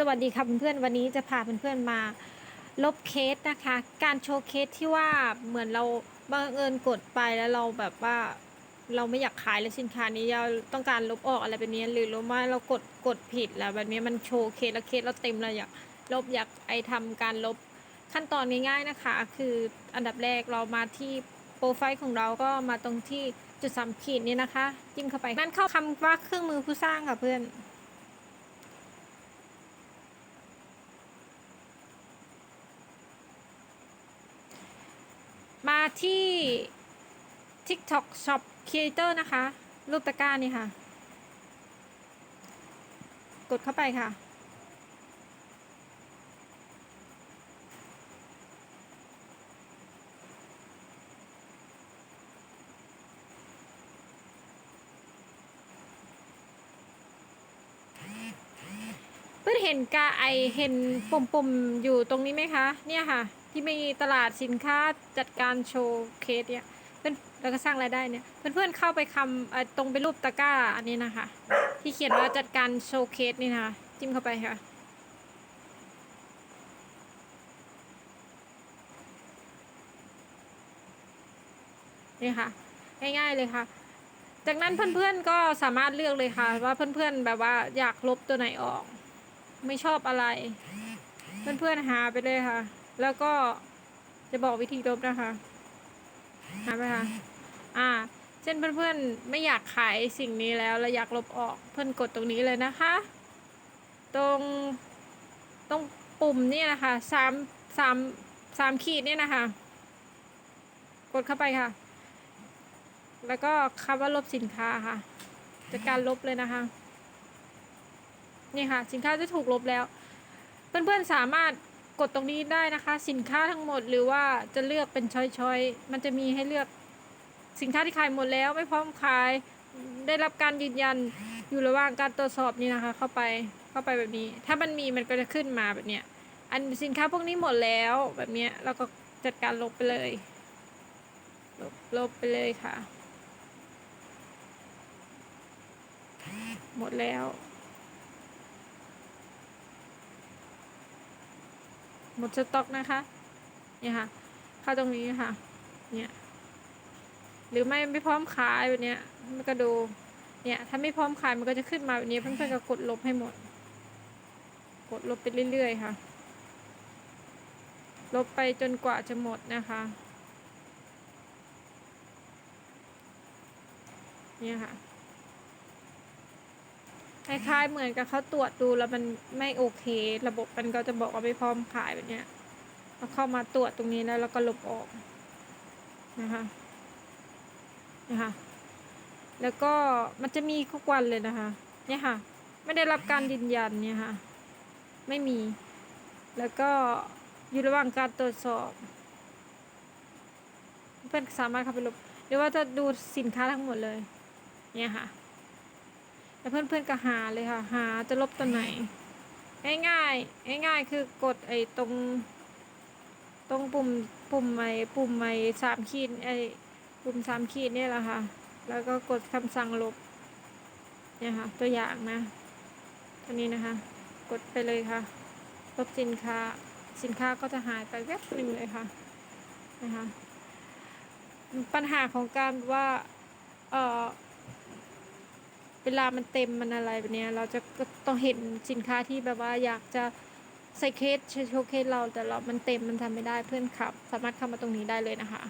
สวัสดีค่ะเพื่อนๆวันนี้จะพาเพื่อนๆมาลบเคสนะคะ การโชว์เคสที่ว่าเหมือนเราบังเอิญกดไปแล้วเราแบบว่าเราไม่อยากขายเลยสินค้านี้เราต้องการลบออกอะไรแบบนี้หรือว่าเรากดกดผิดแล้วแบบนี้มันโชว์เคสแล้วเคสเราเต็มเราอยากลบอยากไอทำการลบขั้นตอนง่ายๆนะคะ คืออันดับแรกเรามาที่โปรไฟล์ของเราก็มาตรงที่จุดสามขีดนี้นะคะ จิ้มเข้าไปนั่นเข้าคำว่าเครื่องมือผู้สร้างค่ะเพื่อน ที่ TikTok Shop Creator นะคะ รูปตะกร้านี่ค่ะ กดเข้าไปค่ะ เพื่อเห็นกาไอเห็นปุ่มๆ อยู่ตรงนี้ไหมคะ เนี่ยค่ะ ที่มีตลาดสินค้าจัดการโชว์เคสเนี่ยเพื่อนแล้วก็สร้างรายได้เนี่ยเพื่อนๆเข้าไปคำตรงไปรูปตะกร้าอันนี้นะคะ ที่เขียนว่าจัดการโชว์เคสนี่นะคะจิ้มเข้าไปค่ะนี่ค่ะง่ายๆเลยค่ะ จากนั้นเพื่อนๆก็สามารถเลือกเลยค่ะ ว่าเพื่อนๆแบบว่าอยากลบตัวไหนออก ไม่ชอบอะไร เพื่อนๆหาไปเลยค่ะ แล้วก็จะบอกวิธีลบนะคะหาไปค่ะอ่า เช่นเพื่อนๆไม่อยากขายสิ่งนี้แล้วแล้วอยากลบออกเพื่อนกดตรงนี้เลยนะคะ ตรงตรงปุ่มนี่นะคะสามสามสามขีดเนี่ยนะคะ กดเข้าไปค่ะ แล้วก็คำว่าลบสินค้าค่ะจัดการลบเลยนะคะ นี่ค่ะ สินค้าจะถูกลบแล้ว เพื่อนๆสามารถ กดตรงนี้ได้นะคะ สินค้าทั้งหมดหรือว่าจะเลือกเป็นช้อยๆ มันจะมีให้เลือกสินค้าที่ขายหมดแล้วไม่พร้อมขาย ได้รับการยืนยันอยู่ระหว่างการตรวจสอบนี่นะคะ เข้าไปเข้าไปแบบนี้ ถ้ามันมีมันก็จะขึ้นมาแบบเนี้ยอันสินค้าพวกนี้หมดแล้วแบบเนี้ยเราก็จัดการลบไปเลย ลบลบไปเลยค่ะ หมดแล้ว หมดสต็อกนะคะ เนี่ยค่ะ เข้าตรงนี้ค่ะ เนี่ย หรือไม่ไม่พร้อมขายแบบเนี้ย มันก็ดู เนี่ย ถ้าไม่พร้อมขายมันก็จะขึ้นมาแบบนี้ เพื่อนๆก็กดลบให้หมด กดลบไปเรื่อยๆค่ะ ลบไปจนกว่าจะหมดนะคะ เนี่ยค่ะ คล้ายๆเหมือนกับเขาตรวจดูแล้วมันไม่โอเค ระบบมันก็จะบอกว่าไม่พร้อมขายแบบเนี้ยเราเข้ามาตรวจตรงนี้แล้วเราก็ลบออกนะคะนะคะแล้วก็มันจะมีทุกวันเลยนะคะ เนี่ยค่ะ ไม่ได้รับการยืนยันเนี่ยค่ะ ไม่มี แล้วก็อยู่ระหว่างการตรวจสอบเพื่อนสามารถเข้าไปลบหรือว่าจะดูสินค้าทั้งหมดเลย เนี่ยค่ะ แล้วเพื่อนๆก็หาเลยค่ะ หาจะลบตัวไหน ง่ายๆง่ายๆคือกดไอ้ตรง ตรงปุ่มปุ่มไอ้ปุ่มไอ้สามขีดไอ้ปุ่มสามขีดนี่แหละค่ะ แล้วก็กดคำสั่งลบเนี่ยค่ะ ตัวอย่างนะตัวนี้นะคะ กดไปเลยค่ะ ลบสินค้าสินค้าก็จะหายไปแวบหนึ่งเลยค่ะนะคะปัญหาของการว่าเออ เวลามันเต็มมันอะไรแบบเนี้ยเราจะต้องเห็นสินค้าที่แบบว่าอยากจะใส่เคสโชว์เคสเราแต่เรา มันเต็มมันทำไม่ได้เพื่อนขับ สามารถเข้ามาตรงนี้ได้เลยนะคะ